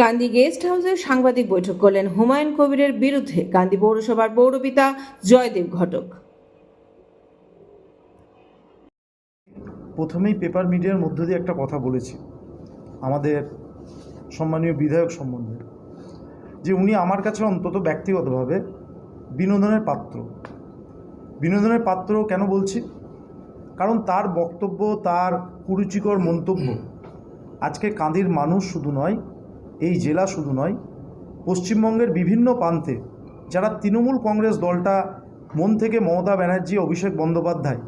কান্দি guest হাউসে সাংবাদিক বৈঠক করলেন হুমায়ুন কবিরের বিরুদ্ধে কান্দি পৌরসভার পৌরপিতা জয়দেব ঘটক। প্রথমেই পেপার মিডিয়ার মধ্য দিয়ে একটা কথা বলেছি, আমাদের সম্মানীয় বিধায়ক সম্বন্ধে, যে উনি আমার কাছে অন্তত ব্যক্তিগতভাবে বিনোদনের পাত্র। বিনোদনের পাত্র কেন বলছি? কারণ তার বক্তব্য, তার কুরুচিকর মন্তব্য আজকে কাঁদির মানুষ শুধু নয় এই জেলা শুধু নয়, পশ্চিমবঙ্গের বিভিন্ন প্রান্তে যারা তৃণমূল কংগ্রেস দলটা মন থেকে মমতা ব্যানার্জি, অভিষেক বন্দ্যোপাধ্যায়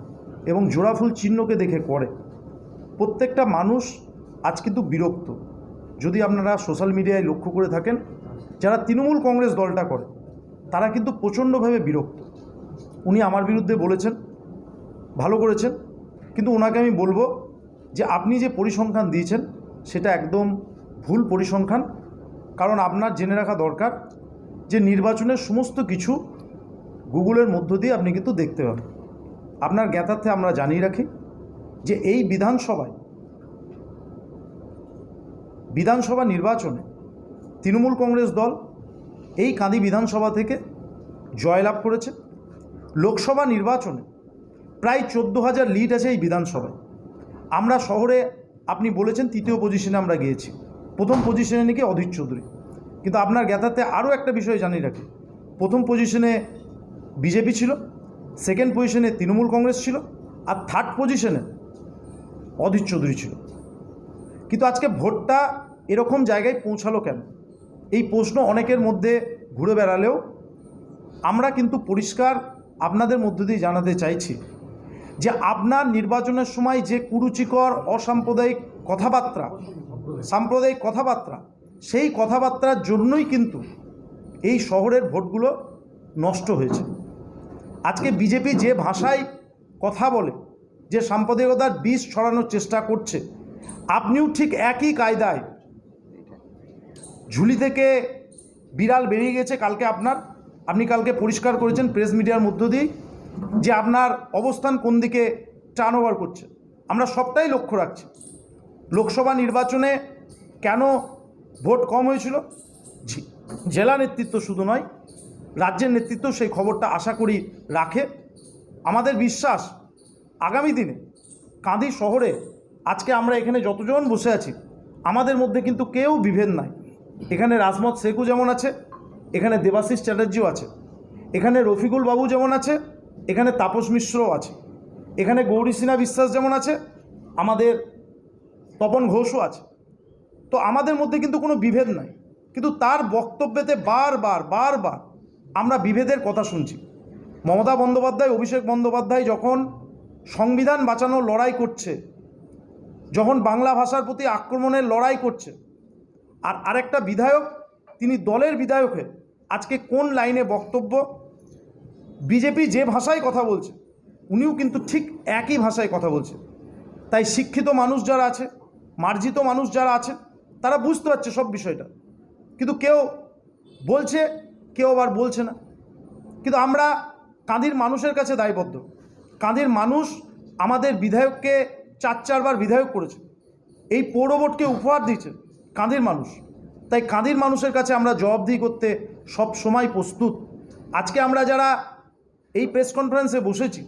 এবং জোড়াফুল চিহ্নকে দেখে করে, প্রত্যেকটা মানুষ আজ কিন্তু বিরক্ত। যদি আপনারা সোশ্যাল মিডিয়ায় লক্ষ্য করে থাকেন, যারা তৃণমূল কংগ্রেস দলটা করে, তারা কিন্তু প্রচণ্ডভাবে বিরক্ত। উনি আমার বিরুদ্ধে বলেছেন, ভালো করেছেন, কিন্তু ওনাকে আমি বলব যে আপনি যে পরিসংখ্যান দিয়েছেন, সেটা একদম ভুল পরিসংখ্যান, কারণ আপনার জেনে রাখা দরকার যে নির্বাচনের সমস্ত কিছু গুগলের মধ্য দিয়ে আপনি কিন্তু দেখতে পাবেন। আপনার জ্ঞাতার্থে আমরা জানিয়ে রাখি যে এই বিধানসভায়, বিধানসভা নির্বাচনে তৃণমূল কংগ্রেস দল এই কাঁদি বিধানসভা থেকে জয়লাভ করেছে। লোকসভা নির্বাচনে প্রায় চোদ্দ হাজার লিড আছে এই বিধানসভায়। আমরা শহরে, আপনি বলেছেন তৃতীয় পজিশনে আমরা গিয়েছি। প্রথম পজিশনে নাকি অধীর চৌধুরী। কিন্তু আপনার জ্ঞাতাতে আরও একটা বিষয় জানিয়ে রাখি। প্রথম পজিশনে বিজেপি ছিল সেকেন্ড পজিশনে তৃণমূল কংগ্রেস ছিল, আর থার্ড পজিশনে অধীর চৌধুরী ছিল। কিন্তু আজকে ভোটটা এরকম জায়গায় পৌঁছালো কেন? এই প্রশ্ন অনেকের মধ্যে ঘুরে বেড়ালেও আমরা কিন্তু পরিষ্কার আপনাদের মধ্য দিয়ে জানাতে চাইছি যে আপনার নির্বাচনের সময় যে কুরুচিকর, অসাম্প্রদায়িক কথাবার্তা সাম্প্রদায়িক কথাবার্তা। সেই কথাবার্তার জন্যই কিন্তু এই শহরের ভোটগুলো নষ্ট হয়েছে। আজকে বিজেপি যে ভাষায় কথা বলে, যে সাম্প্রদায়িকতার বিষ ছড়ানোর চেষ্টা করছে, আপনিও ঠিক একই কায়দায় ঝুলি থেকে বিড়াল বেরিয়ে গেছে কালকে আপনার। আপনি কালকে পরিষ্কার করেছেন প্রেস মিডিয়ার মধ্য দিয়েই যে আপনার অবস্থান কোন দিকে টার্ন ওভার করছে। আমরা সবটাই লক্ষ্য রাখছি। লোকসভা নির্বাচনে কেন ভোট কম হয়েছিল? জেলা নেতৃত্ব শুধু নয়, রাজ্যের নেতৃত্ব সেই খবরটা আশা করি রাখে। আমাদের বিশ্বাস, আগামী দিনে কাঁদি শহরে আজকে আমরা এখানে যতজন বসে আছি, আমাদের মধ্যে কিন্তু কেউ বিভেদ নাই। এখানে রাজমত শেখু যেমন আছে, এখানে দেবাশিস চ্যাটার্জিও আছে, এখানে রফিকুল বাবু যেমন আছে, এখানে তাপস মিশ্রও আছে, এখানে গৌরী সিনহা বিশ্বাস যেমন আছে, আমাদের তপন ঘোষও আছে। তো আমাদের মধ্যে কিন্তু কোনো বিভেদ নাই। কিন্তু তার বক্তব্যেতে বারবার বারবার আমরা বিভেদের কথা শুনছি। মমতা বন্দ্যোপাধ্যায়, অভিষেক বন্দ্যোপাধ্যায় যখন সংবিধান বাঁচানোর লড়াই করছে, যখন বাংলা ভাষার প্রতি আক্রমণের লড়াই করছে, আর আরেকটা বিধায়ক, তিনি দলের বিধায়কে আজকে কোন লাইনে বক্তব্য? বিজেপি যে ভাষায় কথা বলছে, উনিও কিন্তু ঠিক একই ভাষায় কথা বলছে। তাই শিক্ষিত মানুষ যারা আছে মার্জিত মানুষ যারা আছে তারা বুঝতে পারছে সব বিষয়টা। কিন্তু কেউ বলছে, কেউ আবার বলছে না। কিন্তু আমরা কাঁদির মানুষের কাছে দায়বদ্ধ। কাঁদির মানুষ আমাদের বিধায়ককে চার চারবার বিধায়ক করেছে। এই পৌর বোর্ডকে উপহার দিয়েছে কাঁদির মানুষ। তাই কাঁদির মানুষের কাছে আমরা জবাবদিহি করতে সব সময় প্রস্তুত। আজকে আমরা যারা এই প্রেস কনফারেন্সে বসেছি,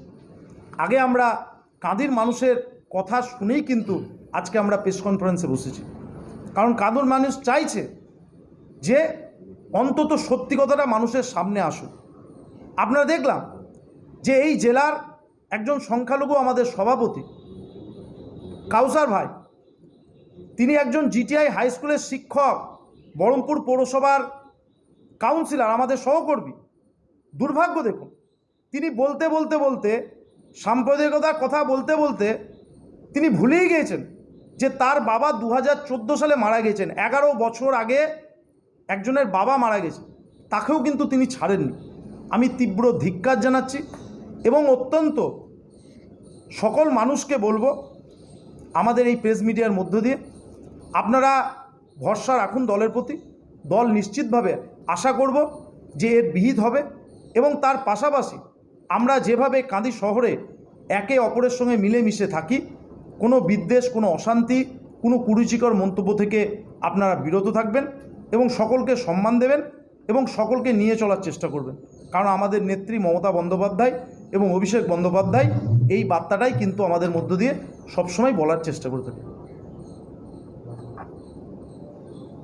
আগে আমরা কাঁদির মানুষের কথা শুনেই কিন্তু আজকে আমরা প্রেস কনফারেন্সে বসেছি। কারণ কাঁদুর মানুষ চাইছে যে অন্তত সত্যি কথাটা মানুষের সামনে আসুক। আপনারা দেখলাম যে এই জেলার একজন সংখ্যালঘু আমাদের সভাপতি, কাউসার ভাই, তিনি একজন জিটিআই হাই স্কুলের শিক্ষক, বহরমপুর পৌরসভার কাউন্সিলর আমাদের সহকর্মী। দুর্ভাগ্য দেখুন, তিনি বলতে বলতে বলতে সাম্প্রদায়িকতার কথা বলতে বলতে তিনি ভুলেই গিয়েছেন। যে তার বাবা দু হাজার চোদ্দ সালে মারা গেছেন। এগারো বছর আগে একজনের বাবা মারা গেছে। তাকেও কিন্তু তিনি ছাড়েননি। আমি তীব্র ধিক্কার জানাচ্ছি এবং অত্যন্ত সকল মানুষকে বলব, আমাদের এই প্রেস মিডিয়ার মধ্য দিয়ে আপনারা ভরসা রাখুন দলের প্রতি। দল নিশ্চিতভাবে আশা করব যে এর বিহিত হবে এবং তার পাশাপাশি আমরা যেভাবে কাঁদি শহরে একে অপরের সঙ্গে মিলেমিশে থাকি কোনো বিদ্বেষ, কোনো অশান্তি, কোনো কুরুচিকর মন্তব্য থেকে আপনারা বিরত থাকবেন এবং সকলকে সম্মান দেবেন এবং সকলকে নিয়ে চলার চেষ্টা করবেন। কারণ আমাদের নেত্রী মমতা বন্দ্যোপাধ্যায় এবং অভিষেক বন্দ্যোপাধ্যায় এই বার্তাটাই কিন্তু আমাদের মধ্য দিয়ে সবসময় বলার চেষ্টা করে থাকে।